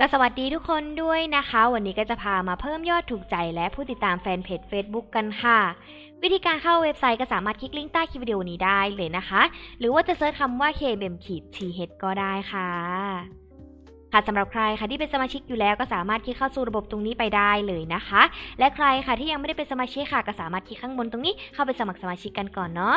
ก็สวัสดีทุกคนด้วยนะคะ วันนี้ก็จะพามาเพิ่มยอดถูกใจและผู้ติดตามแฟนเพจ Facebook กันค่ะ วิธีการเข้าเว็บไซต์ก็สามารถคลิกลิงก์ใต้คลิปวิดีโอนี้ได้เลยนะคะ หรือว่าจะเซิร์ชคำว่า kbm ขีด th ก็ได้ค่ะ ค่ะสำหรับใครค่ะที่เป็นสมาชิกอยู่แล้วก็สามารถคลิกเข้าสู่ระบบตรงนี้ไปได้เลยนะคะ และใครค่ะที่ยังไม่ได้เป็นสมาชิกค่ะก็สามารถคลิกข้างบนตรงนี้เข้าไปสมัครสมาชิกกันก่อนเนาะ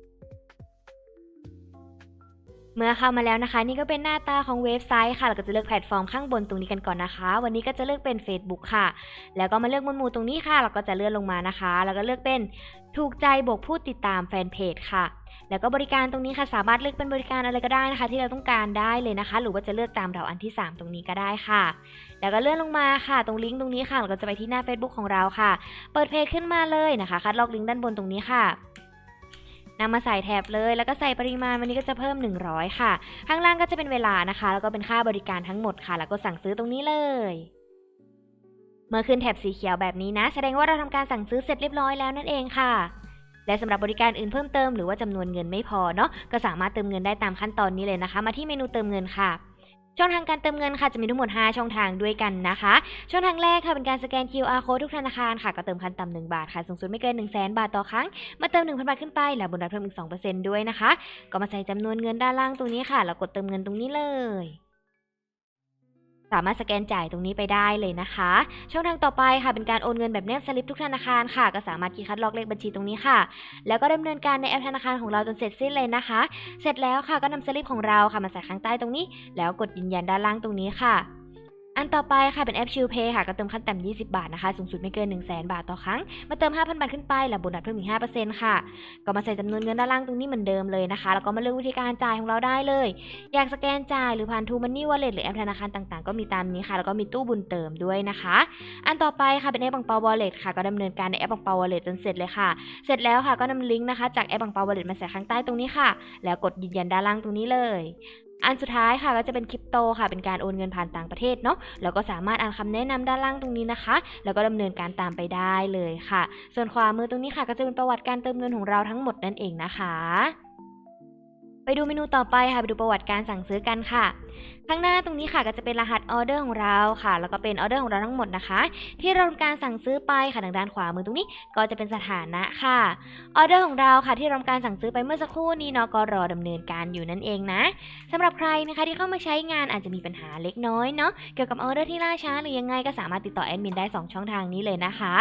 เมื่อเข้ามาแล้วนะคะ นี่ก็เป็นหน้าตาของเว็บไซต์ค่ะเราก็จะเลือกแพลตฟอร์มข้างบนตรงนี้กันก่อนนะคะ วันนี้ก็จะเลือกเป็น Facebook ค่ะ แล้วก็มาเลือกมวดหมู่ตรงนี้ค่ะ เราก็จะเลื่อนลงมานะคะ แล้วก็เลือกเป็นถูกใจบวกผู้ติดตามแฟนเพจค่ะ แล้วก็บริการตรงนี้ค่ะสามารถเลือกเป็นบริการอะไรก็ได้นะคะ ที่เราต้องการได้เลยนะคะ หรือว่าจะเลือกตามเราอันที่ 3 ตรงนี้ก็ได้ค่ะ แล้วก็เลื่อนลงมาค่ะ ตรงลิงก์ตรงนี้ค่ะ เราก็จะไปที่หน้า Facebook ของเราค่ะ เปิดเพจขึ้นมาเลยนะคะคัดลอกลิงก์ด้านบนตรงนี้ค่ะ นำมาใส่แถบเลย แล้วก็ใส่ปริมาณวันนี้ก็จะเพิ่ม 100 ค่ะ ข้างล่างก็จะเป็นเวลานะคะ แล้วก็เป็นค่าบริการทั้งหมดค่ะ แล้วก็สั่งซื้อตรงนี้เลยเมื่อขึ้นแถบสีเขียวแบบนี้นะ แสดงว่าเราทำการสั่งซื้อเสร็จเรียบร้อยแล้วนั่นเองค่ะ และสำหรับบริการอื่นเพิ่มเติมหรือว่าจำนวนเงินไม่พอเนาะก็สามารถเติมเงินได้ตามขั้นตอนนี้เลยนะคะ มาที่เมนูเติมเงินค่ะ ช่องทางการเติมเงินค่ะจะมีทั้งหมด 5 ช่องทางด้วยกันนะคะ ช่องทางแรกค่ะเป็นการสแกน QR code ทุกธนาคารค่ะก็เติมขั้นต่ำ1บาทค่ะสูงสุดไม่เกิน 1 0 0 0 0แบาทต่อครั้ง มาเติม 1,000 บาทขึ้นไป แล้วบนับเพิ่มอีก 2%ด้วยนะคะ ก็มาใส่จำนวนเงินด้านล่างตรงนี้ค่ะแล้วกดเติมเงินตรงนี้เลย สามารถสแกนจ่ายตรงนี้ไปได้เลยนะคะ ช่องทางต่อไปค่ะเป็นการโอนเงินแบบแนบสลิปทุกธนาคารค่ะ ก็สามารถคลิกคัดลอกเลขบัญชีตรงนี้ค่ะ แล้วก็ดำเนินการในแอปธนาคารของเราจนเสร็จสิ้นเลยนะคะ เสร็จแล้วค่ะก็นำสลิปของเราค่ะมาใส่ข้างใต้ตรงนี้ แล้วกดยืนยันด้านล่างตรงนี้ค่ะ อันต่อไปค่ะเป็นแอปชิลเพย์ค่ะก็เติมขั้นต่ำ20 บาทนะคะ สูงสุดไม่เกิน 1 0 0 0 0แบาทต่อครั้ง มาเติม 5,000 บาทขึ้นไปแล้วโบนัสเพิ่มอีก5%ค่ะ ก็มาใส่จำนวนเงินด้านล่างตรงนี้เหมือนเดิมเลยนะคะ แล้วก็มาเลือกวิธีการจ่ายของเราได้เลย อยากสแกนจ่ายหรือผ่านทูมันนี่วอลเล็ตหรือแอปธนาคารต่างๆ ก็มีตามนี้ค่ะ แล้วก็มีตู้บุญเติมด้วยนะคะ อันต่อไปค่ะเป็นแอปบังเปาวอลเล็ตค่ะ ก็ดำเนินการในแอปบังเปาวอลเล็ตจนเสร็จเลยค่ะ เสร็จแล้วค่ะก็นำลิงก์นะคะจากแอปบังเปาวอลเล็ตมาใส่ข้างใต้ตรงนี้ค่ะ แล้วกดยืนยันด้านล่างตรงนี้เลย อันสุดท้ายค่ะก็จะเป็นคริปโตค่ะ เป็นการโอนเงินผ่านต่างประเทศเนาะแล้วก็สามารถอ่านคำแนะนำด้านล่างตรงนี้นะคะ แล้วก็ดำเนินการตามไปได้เลยค่ะ ส่วนขวามือตรงนี้ค่ะ ก็จะเป็นประวัติการเติมเงินของเราทั้งหมดนั่นเองนะคะ ไปดูเมนูต่อไปค่ะไปดูประวัติการสั่งซื้อกันค่ะ ข้างหน้าตรงนี้ค่ะก็จะเป็นรหัสออเดอร์ของเราค่ะ แล้วก็เป็นออเดอร์ของเราทั้งหมดนะคะ ที่เราทำการสั่งซื้อไปค่ะทางด้านขวามือตรงนี้ก็จะเป็นสถานะค่ะออเดอร์ของเราค่ะที่เราทำการสั่งซื้อไปเมื่อสักครู่นี้เนาะก็รอดำเนินการอยู่นั่นเองนะสำหรับใครนะคะที่เข้ามาใช้งานอาจจะมีปัญหาเล็กน้อยเนาะเกี่ยวกับออเดอร์ที่ล่าช้าหรือยังไงก็สามารถติดต่อแอดมินได้ 2 ช่องทางนี้เลยนะคะ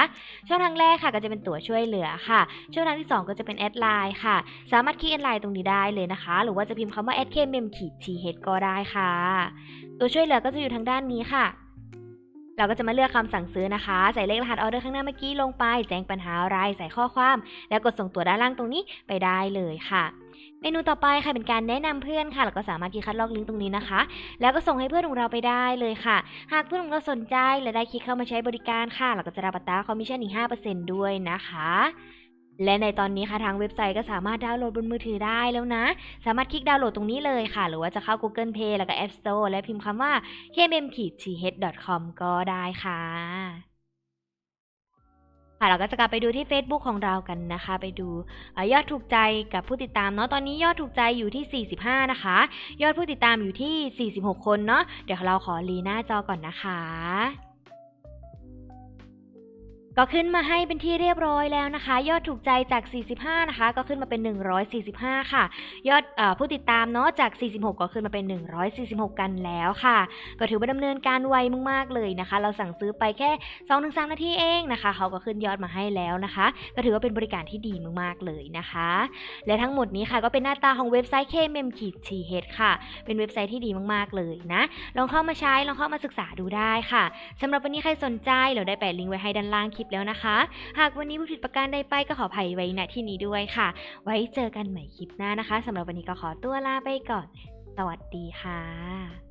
ช่องทางแรกค่ะก็จะเป็นตัวช่วยเหลือค่ะ ช่องทางที่ 2 ก็จะเป็นแอดไลน์ค่ะ สามารถคลิกแอดไลน์ตรงนี้ได้เลยนะคะหรือว่าจะพิมพ์คำว่า a d k m m ขีด th ก็ได้ค่ะ ตัวช่วยเหลือก็จะอยู่ทางด้านนี้ค่ะ เราก็จะมาเลือกคำสั่งซื้อนะคะ ใส่เลขรหัสออเดอร์ข้างหน้าเมื่อกี้ลงไป แจ้งปัญหาอะไร ใส่ข้อความ แล้วกดส่งตัวด้านล่างตรงนี้ไปได้เลยค่ะเมนูต่อไปค่ะเป็นการแนะนำเพื่อนค่ะแล้วก็สามารถคลิกคัดลอกลิงก์ตรงนี้นะคะ แล้วก็ส่งให้เพื่อนของเราไปได้เลยค่ะ หากเพื่อนของเราสนใจและได้คลิกเข้ามาใช้บริการค่ะ เราก็จะรับอัตราคอมมิชชั่นอีก5%ด้วยนะคะ และในตอนนี้ค่ะทางเว็บไซต์ก็สามารถดาวน์โหลดบนมือถือได้แล้วนะ สามารถคลิกดาวน์โหลดตรงนี้เลยค่ะ หรือว่าจะเข้า Google Play แล้วก็ App Store และพิมพ์คำว่า kmm-th.com ก็ได้ค่ะค่ะเราก็จะกลับไปดูที่ Facebook ของเรากันนะคะ ไปดูอยอดถูกใจกับผู้ติดตามเนาะตอนนี้ยอดถูกใจอยู่ที่ 45 นะคะ ยอดผู้ติดตามอยู่ที่ 46 คนเนาะเดี๋ยวเราขอรีหน้าจอก่อนนะคะ ก็ขึ้นมาให้เป็นที่เรียบร้อยแล้วนะคะ ยอดถูกใจจาก 45 นะคะ ก็ขึ้นมาเป็น 145 ค่ะ ยอดอผู้ติดตามเนาะจาก 46 ก็ขึ้นมาเป็น 146 กันแล้วค่ะ ก็ถือว่าดำเนินการไวมากๆเลยนะคะ เราสั่งซื้อไปแค่ 2-3 นาทีเองนะคะ เขาก็ขึ้นยอดมาให้แล้วนะคะ ก็ถือว่าเป็นบริการที่ดีมากๆเลยนะคะ และทั้งหมดนี้ค่ะก็เป็นหน้าตาของเว็บไซต์ kmm-th ค่ะ เป็นเว็บไซต์ที่ดีมากๆเลยนะ ลองเข้ามาใช้ลองเข้ามาศึกษาดูได้ค่ะสำหรับวันนี้ใครสนใจเราได้แปะลิงก์ไว้ให้ด้านล่างคลิปแล้วนะคะ หากวันนี้ผู้ผิดประการใดไปก็ขออภัยไว้ณที่นี้ด้วยค่ะ ไว้เจอกันใหม่คลิปหน้านะคะสำหรับวันนี้ก็ขอตัวลาไปก่อน สวัสดีค่ะ